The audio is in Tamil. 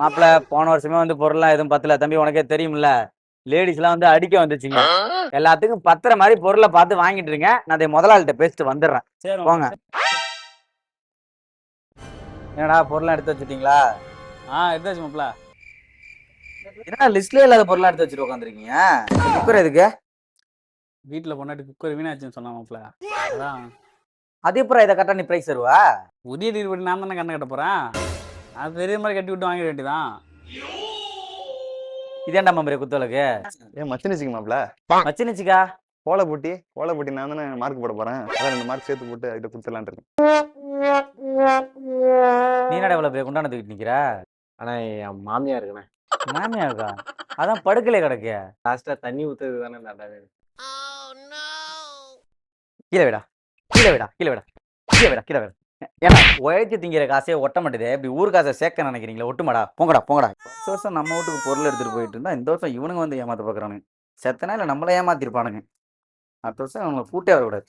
மாப்பிள்ள போன வருஷமே வந்து பொருள்லாம் எதுவும் பத்தல. தம்பி உனக்கே தெரியும்ல. லேடிஸ்லாம் வந்து அடிக்க வந்துச்சுங்க. எல்லாத்துக்கும் பத்துற மாதிரி பொருளை பார்த்து வாங்கிட்டு இருங்க. நான் அதை முதலாளிட்ட பேசிட்டு வந்துடுறேன். போங்க. என்னடா பொருள்லாம் எடுத்து வச்சுட்டீங்களா? ஆ எடுத்தாச்சு மாப்ள என்ன லிஸ்ட்லயே இல்லாத பொருளா எடுத்து வச்சுட்டு உட்காந்துருக்கீங்க குக்கர் எதுக்கு வீட்டுல பொண்டாட்டி குக்கர் வீணாச்சுன்னு சொன்னா மாப்ள அதான். அது அப்புறம் இதை கரெக்டா நீ பிரைஸ் தருவா? டீல் பண்ணி நான் தானே கண்ணை கட்ட போறேன். அது பெரிய மாதிரி கட்டி விட்டு வாங்கிட வேண்டியதான் இதேண்டா மம்பரி குத்தலுக்கு ஏன் மச்சினிச்சிங்க மாப்ள வச்சுனுச்சுக்கா கோலை போட்டி கோலை போட்டி நான் தானே மார்க் போட போறேன். அதான் ரெண்டு மார்க் சேர்த்து போட்டு அதுகிட்ட கொடுத்துலான் இருக்கேன். நீ என்னடா இவ்வளவு பெரிய குண்டான தூக்கிட்டு நிக்கிற? ஆனா என் மாமியா இருக்குண்ணே மாமியாக்கா அதான் படுக்கலே கிடக்கு. லாஸ்டா தண்ணி ஊத்துறது தானே நல்லாவே கீழே விடா. கீழே விடா. கீழே விடா. கீழே விடா. கீழே விடா. ஏன்னா உழைச்சி திங்கிற காசே ஒட்ட மாட்டேதே. இப்படி ஊர் காசை சேர்க்க நினைக்கிறீங்களே ஒட்டுமாடா போங்கடா போங்கடா. வருஷம் வருஷம் நம்ம வீட்டுக்கு பொருள் எடுத்துட்டு போயிட்டு இருந்தா இந்த வருஷம் இவனுங்க வந்து ஏமாத்த பாக்குறானுங்க செத்தனா இல்லை நம்மள ஏமாத்திருப்பானுங்க. அடுத்த வருஷம் அவங்களை கூட்டே வரக்கூடாது.